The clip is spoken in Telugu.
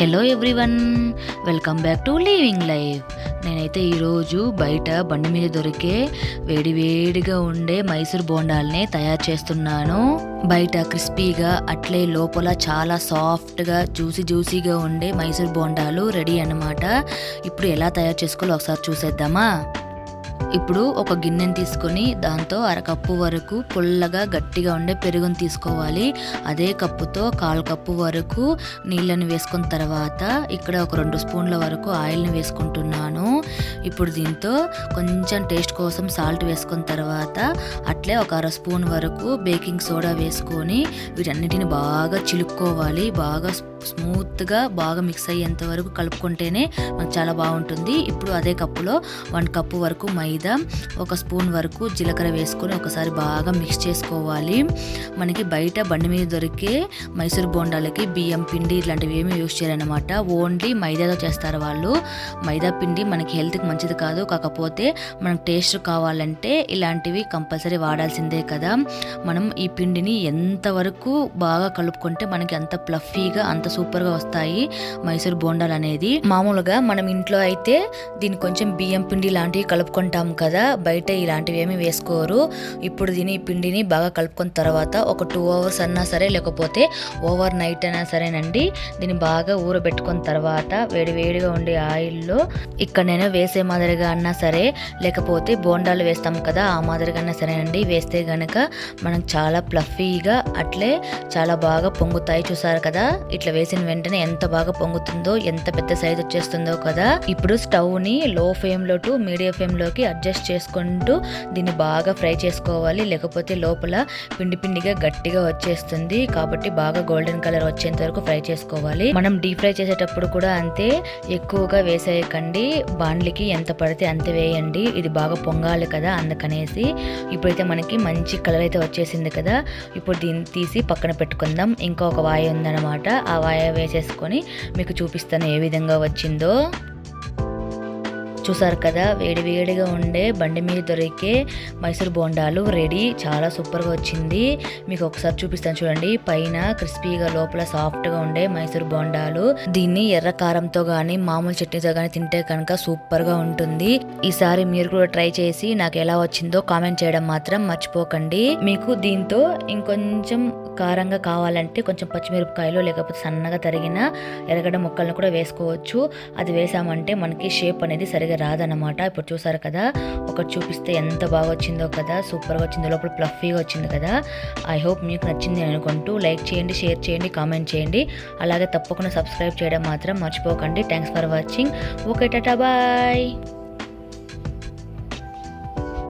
Hello everyone welcome back to living life నేనైతే ఈరోజు బయట బండి మీద దొరికే వేడి వేడిగా ఉండే మైసూర్ బోండాల్ని తయారు చేస్తున్నాను. బయట క్రిస్పీగా అట్లే లోపల చాలా సాఫ్ట్గా జ్యూసీ జ్యూసీగా ఉండే మైసూర్ బోండాలు రెడీ అన్నమాట. ఇప్పుడు ఎలా తయారు చేసుకోవాలో ఒకసారి చూసేద్దామా? ఇప్పుడు ఒక గిన్నెని తీసుకొని దాంతో అరకప్పు వరకు పుల్లగా గట్టిగా ఉండే పెరుగుని తీసుకోవాలి. అదే కప్పుతో కాలు కప్పు వరకు నీళ్ళని వేసుకున్న తర్వాత ఇక్కడ ఒక రెండు స్పూన్ల వరకు ఆయిల్ని వేసుకుంటున్నాను. ఇప్పుడు దీంతో కొంచెం టేస్ట్ కోసం సాల్ట్ వేసుకున్న తర్వాత అట్లే ఒక అర స్పూన్ వరకు బేకింగ్ సోడా వేసుకొని వీటన్నిటిని బాగా చిలుక్కోవాలి. బాగా స్మూత్గా బాగా మిక్స్ అయ్యేంత వరకు కలుపుకుంటేనే మనకు చాలా బాగుంటుంది. ఇప్పుడు అదే కప్పులో వన్ కప్పు వరకు మైదా ఒక స్పూన్ వరకు జీలకర్ర వేసుకొని ఒకసారి బాగా మిక్స్ చేసుకోవాలి. మనకి బయట బండి మీద దొరికే మైసూర్ బోండాలకి బియ్యం పిండి ఇలాంటివి ఏమి యూస్ చేయాలన్నమాట ఓన్లీ మైదాతో చేస్తారు వాళ్ళు. మైదా పిండి మనకి హెల్త్కి మంచిది కాదు. కాకపోతే మనకు టేస్ట్ కావాలంటే ఇలాంటివి కంపల్సరీ వాడాల్సిందే కదా. మనం ఈ పిండిని ఎంతవరకు బాగా కలుపుకుంటే మనకి అంత ప్లఫీగా అంత సూపర్గా వస్తాయి. మైసూర్ బోండాలు అనేది. మామూలుగా మనం ఇంట్లో అయితే దీన్ని కొంచెం బియ్యం పిండి లాంటివి కలుపుకుంటాం కదా. బయట ఇలాంటివి ఏమి వేసుకోరు. ఇప్పుడు దీని ఈ పిండిని బాగా కలుపుకున్న తర్వాత ఒక టూ అవర్స్ అన్నా సరే లేకపోతే ఓవర్ నైట్ అయినా సరేనండి దీన్ని బాగా ఊరబెట్టుకున్న తర్వాత వేడి వేడిగా ఉండే ఆయిల్లో ఇక్కడ నేను వేసే మాదిరిగా అన్నా సరే లేకపోతే బోండాలు వేస్తాం కదా ఆ మాదిరిగా అన్నా సరేనండి. వేస్తే గనక మనం చాలా ప్లఫీగా అట్లే చాలా బాగా పొంగుతాయి చూసారు కదా. ఇట్లా వేసిన వెంటనే ఎంత బాగా పొంగుతుందో ఎంత పెద్ద సైజ్ వచ్చేస్తుందో కదా ఇప్పుడు స్టవ్ని లో ఫ్లేమ్లో టు మీడియం ఫ్లేమ్లోకి అడ్జస్ట్ చేసుకుంటూ దీన్ని బాగా ఫ్రై చేసుకోవాలి. లేకపోతే లోపల పిండి పిండిగా గట్టిగా వచ్చేస్తుంది. కాబట్టి బాగా గోల్డెన్ కలర్ వచ్చేంత వరకు ఫ్రై చేసుకోవాలి. మనం డీప్ ఫ్రై చేసేటప్పుడు కూడా అంతే ఎక్కువగా వేసేయకండి. బాండ్లకి ఎంత పడితే అంత వేయండి. ఇది బాగా పొంగాలి కదా అందుకనేసి. ఇప్పుడైతే మనకి మంచి కలర్ అయితే వచ్చేసింది కదా. ఇప్పుడు దీన్ని తీసి పక్కన పెట్టుకుందాం. ఇంకొక వాయి ఉందన్నమాట. ఆ పాయ వేసేసుకొని మీకు చూపిస్తాను ఏ విధంగా వచ్చిందో. చూసారు కదా వేడి వేడిగా ఉండే బండి మీద దొరికే మైసూర్ బోండాలు రెడీ చాలా సూపర్గా వచ్చింది. మీకు ఒకసారి చూపిస్తాను చూడండి. పైన క్రిస్పీగా లోపల సాఫ్ట్గా ఉండే మైసూర్ బోండాలు. దీన్ని ఎర్ర కారంతో కానీ మామూలు చట్నీతో కానీ తింటే కనుక సూపర్గా ఉంటుంది. ఈసారి మీరు కూడా ట్రై చేసి నాకు ఎలా వచ్చిందో కామెంట్ చేయడం మాత్రం మర్చిపోకండి. మీకు దీంతో ఇంకొంచెం కారంగా కావాలంటే కొంచెం పచ్చిమిరపకాయలు లేకపోతే సన్నగా తరిగిన ఎర్రగడ్డ ముక్కలను కూడా వేసుకోవచ్చు. అది వేసామంటే మనకి షేప్ అనేది సరిగా రాదన్నమాట. ఇప్పుడు చూసారు కదా ఒకటి చూపిస్తే ఎంత బాగా వచ్చిందో కదా సూపర్గా వచ్చిందో లోపల ప్లఫీగా వచ్చింది కదా. ఐ హోప్ మీకు నచ్చింది అనుకుంటూ లైక్ చేయండి షేర్ చేయండి కామెంట్ చేయండి. అలాగే తప్పకుండా సబ్స్క్రైబ్ చేయడం మాత్రం మర్చిపోకండి. Thanks for watching okay ta-ta bye